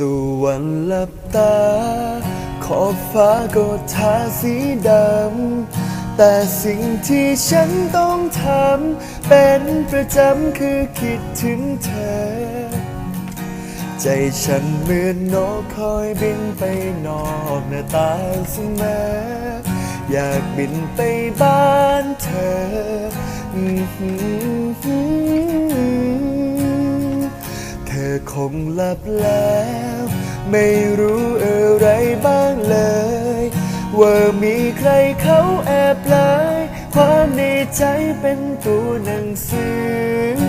ตะวันหลับตา ขอบฟ้าก็ทาสีดำ แต่สิ่งที่ฉันต้องทำ เป็นประจำคือคิดถึงเธอ ใจฉันเหมือนนกคอยบินไปนอกหน้าตาเสมอ อยากบินไปบ้านเธอ คงหลับแล้ว ไม่รู้อะไรบ้างเลย ว่ามีใครเขาแอบเลยความในใจเป็นตัวหนังสือ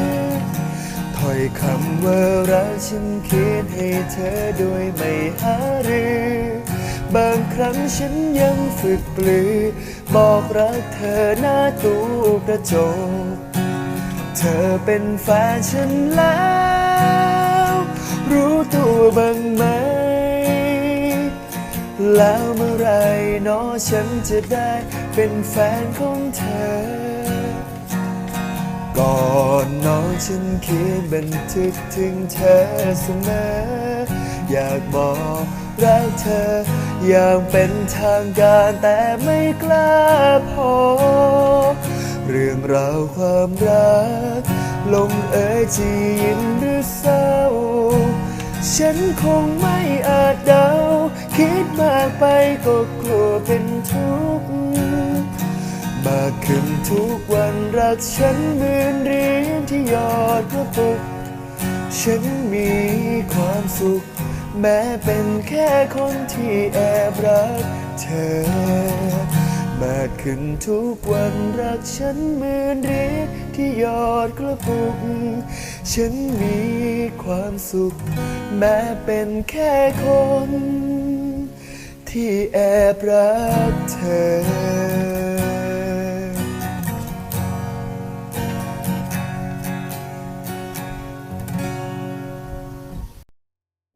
ถ้อยคำว่ารักฉันเขียนให้เธอโดยไม่หารือบางครั้งฉันยังฝึกปลือ บอกรักเธอหน้าตู้กระจก เธอเป็นแฟนฉันแล้ว แล้วเมื่อไหรเนอฉันจะได้เป็นแฟนของเธอ ก่อนนอนฉันเขียนบันทึกถึงเธอเสมอ อยากบอกรักเธอ อย่างเป็นทางการแต่ไม่กล้าพอ เรื่องราวความรัก ลงเอยจียินหรือเศร้า ฉันคงไม่อาจเดา คิดมากไปก็กลัวเป็นทุกข์มากขึ้นทุกวันรักฉันเหมือนเรียญที่ยอดกระปุก ฉันมีความสุข แม้เป็นแค่คนที่แอบรักเธอ มากขึ้นทุกวันรักฉันเหมือนเรียญที่ยอดกระปุก ฉันมีความสุข แม้เป็นแค่คน ที่แอบรักเธอ